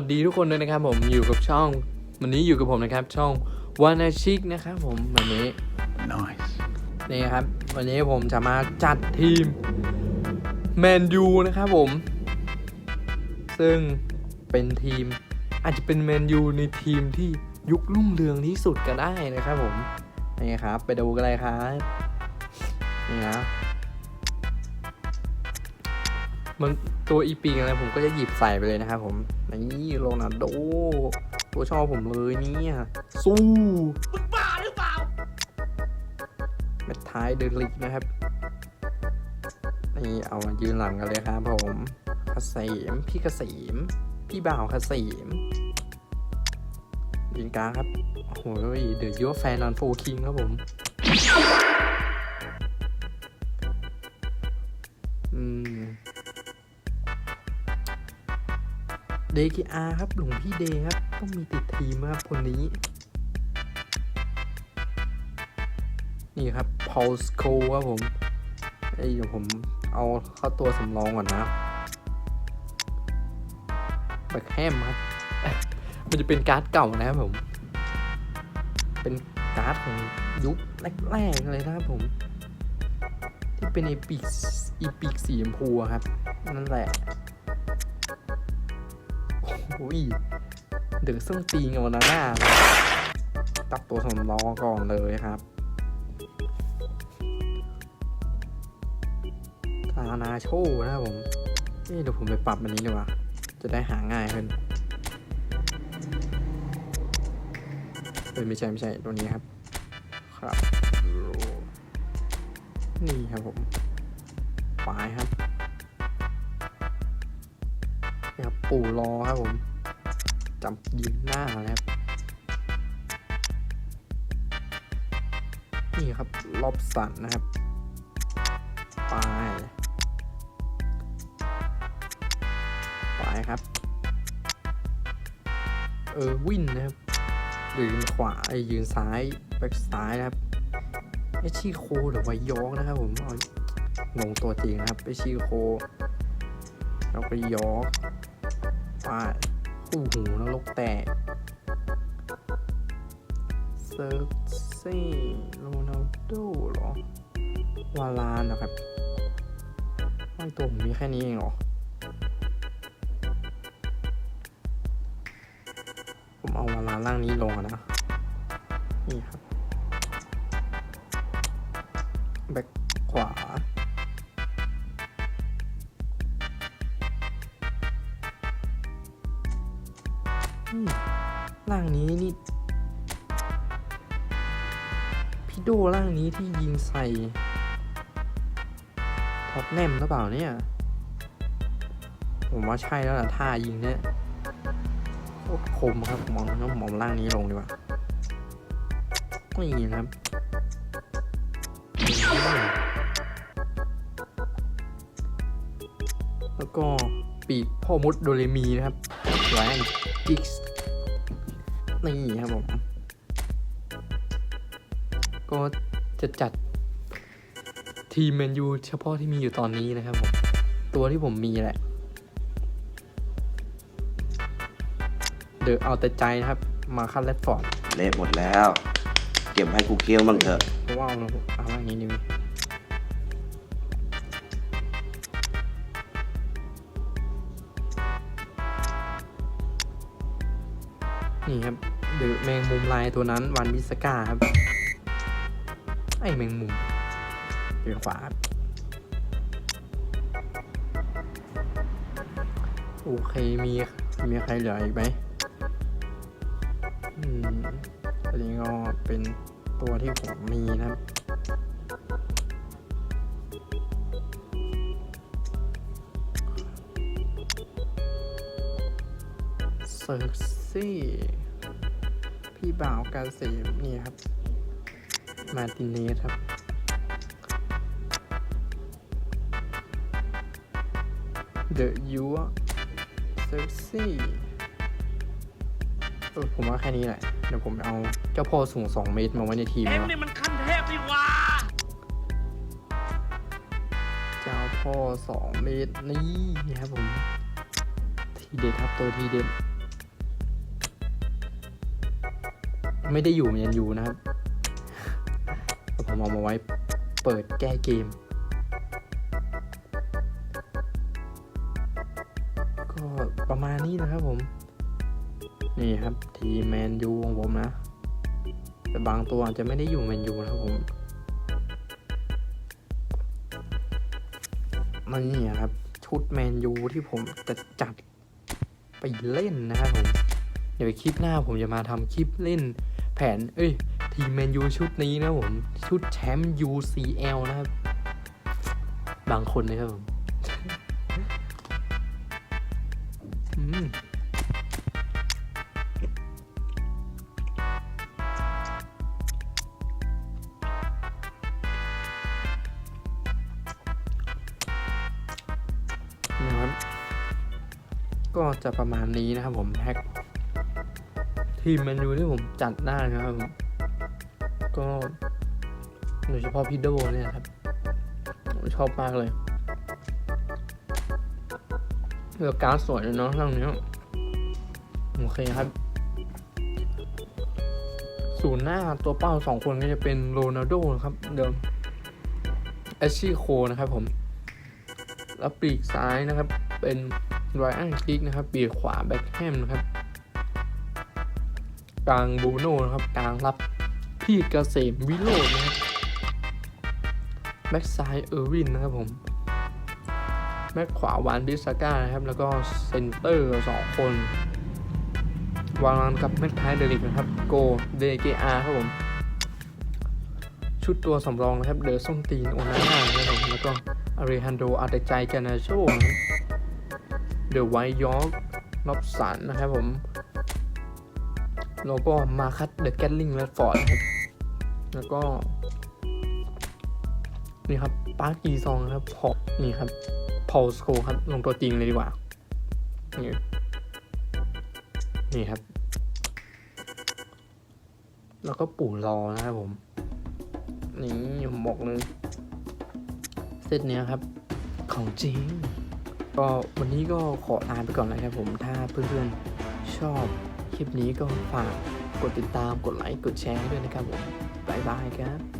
วัสดีทุกคนด้วยนะครับผมอยู่กับช่อง วันนี้อยู่กับผมนะครับ ช่องวานาชิกนะครับผมวันนี้ Nice. นี่ครับ วันนี้ผมจะมาจัดทีมแมนยูนะครับผม ซึ่งเป็นทีมอาจจะเป็นแมนยูในทีมที่ยุครุ่งเรืองที่สุดก็ได้นะครับผมนี่ครับ ไปดูกันเลยครับนี่นะ มันตัวอีปีอะไรผมก็จะหยิบใส่ไปเลยนะครับผมนี่โรนัลโดตัวชอบผมเลยเนี่ยสู้มึงบ้าหรือเปล่าแมตท้ายเดลิกนะครับนี่เอามายืนหลังกันเลยครับผมเกษมพี่เกษมพี่บ่าวเกษมยิงกลางครับโอ้โหเดือดยั่วแฟนนอนโฟคิงครับผม เดกิอาครับหลวงพี่เดครับต้องมีติดทีมครับคนนี้ นี่ครับพอลสโคครับผมเอ้ยเดี๋ยวผมเอาเข้าตัวสำรองก่อนนะแบ็คแฮมครับ มันจะเป็นการ์ดเก่านะครับผม เป็นการ์ดของยุคแรกๆเลยนะครับผม ที่เป็นอีพิกอีพิกสีชมพูครับ นั่นแหละ โอ้ยเดือดซึ่งตีกับวันหน้าตับตัวสำรองก่อนเลยครับซานาโชนะครับผมเอ๊ะเดี๋ยวผมไปปรับอันนี้ดีกว่า จะได้หาง่ายขึ้นเอ้ยไม่ใช่ไม่ใช่ตัวนี้ครับ ครับ นี่ครับผมปลายครับ ปู่รอครับผมจับยิงหน้าเลยครับนี่ครับรอบสันนะครับไปไปครับ เออวินนะครับยืนขวาไอยืนซ้ายแบ็กซ้ายนะครับไอชีโคหรือไวยอกนะครับผมเอางงตัวจริงนะครับไอชีโคแล้วไปยอก ไปคู่หูนรกแตกเซิร์ฟซี่โรนัลโดเหรอ วาลานนะครับไม่ตัวผมมีแค่นี้เองเหรอ ผมเอาวาลานล่างนี้ลงอนะ นี่ครับ แบ็คขวา ล่างนี้นี่พี่โดล่างนี้ที่ยิงใส่ท็อปแนมหรือเปล่าเนี่ย ผมว่าใช่แล้วล่ะท่ายิงเนี่ยโคตรคมครับมองงั้นผมอาล่างนี้ลงดีกว่านี่นะครับแล้วก็ปีกพ่อมดโดเรมีนะครับแวนกิกส์ นี่ครับผม ก็จะจัดทีมแมนยูเฉพาะที่มีอยู่ตอนนี้นะครับผม ตัวที่ผมมีแหละ เดอะเอาแต่ใจนะครับ มาคันแรดฟอร์ดเละหมดแล้ว เก็บให้กูเคี้ยวบ้างเถอะเพราะว่าเอาเอาล่างนี้นี่นี่ครับ เดอะแมงมุมลายตัวนั้นวันวิสกาครับ ไอแมงมุมอยู่ขวาโอเคมีมีใครเหลืออีกไหมอืมอันนี้ก็เป็นตัวที่ผมมีนะครับเซิร์ซี่ บ่าวกาเสมนี่ครับ มาร์ตินเนสครับ เดอะยูเซ็กซี่เออผมว่าแค่นี้แหละ เดี๋ยวผมเอาเจ้าพ่อสูง 2 เมตรมาไว้ในทีมเอ็งนะนี่มันขั้นเทพนี่หว่าเจ้าพ่อ 2 เมตรนี่นะครับผม ทีเด็ดครับตัวทีเด็ด ไม่ได้อยู่แมนยูนะครับผมเอามาไว้เปิดแก้เกม ก็ประมาณนี้นะครับผม นี่ครับ ทีแมนยูของผมนะ แต่บางตัวอาจจะไม่ได้อยู่แมนยูนะครับผมมันนี่ครับ ชุดแมนยูที่ผมจะจัดไปเล่นนะครับผม เดี๋ยวคลิปหน้าผมจะมาทำคลิปเล่น แผน เอ้ย ทีมแมนยูชุดนี้นะผม ชุดแชมป์ UCL นะครับ บางคนนะครับผมอืมนะครับก็จะประมาณนี้นะครับผมแพ็ค ทีมแมนยูที่ผมจัดได้นะครับผมก็โดยเฉพาะพีโดเนี่ยครับผมชอบมากเลยเลือการสวยเลยเนาะเรื่องนี้โอเคครับศูนย์หน้าตัวเป้าสองคนก็จะเป็นโรนัลโดนะครับ เดิมแอชชี่โคนะครับผม แล้วปีกซ้ายนะครับ เป็นไรอันคิกนะครับ ปีกขวาแบ็คแฮมนะครับ กลางบูโน่นะครับกลางรับพี่เกษมวิโรจน์นะครับแบ็คซ้ายเออร์วินนะครับผมแบ็คขวาวานบิสก้านะครับ แล้วก็เซนเตอร์สองคน วางรันกับแม็กไทเดลิกนะครับ โกเดเกอาครับผม ชุดตัวสำรองนะครับ เดอร์ส้มตีนโอนาน่านะครับผมแล้วก็อาริฮันโดอาเตใจกานาโชนะครับเดอะไวท์ยอร์กล็อบสันนะครับผม แล้วก็มาคัตเดอะแกตลิงและฟอร์ดครับแล้วก็ นี่ครับปาร์กีซองครับพอนี่ครับพอลสโคครับ ลงตัวจริงเลยดีกว่า นี่นี่ครับ แล้วก็ปู่รอนะครับผม นี่ผมบอกเลยเซตเนี้ยครับ ของจริง ก็วันนี้ก็ขอลาไปก่อนเลยครับผม ถ้าเพื่อนๆชอบ คลิปนี้ก็ฝากกดติดตามกดไลค์กดแชร์ให้ด้วยนะครับผมบายบายครับ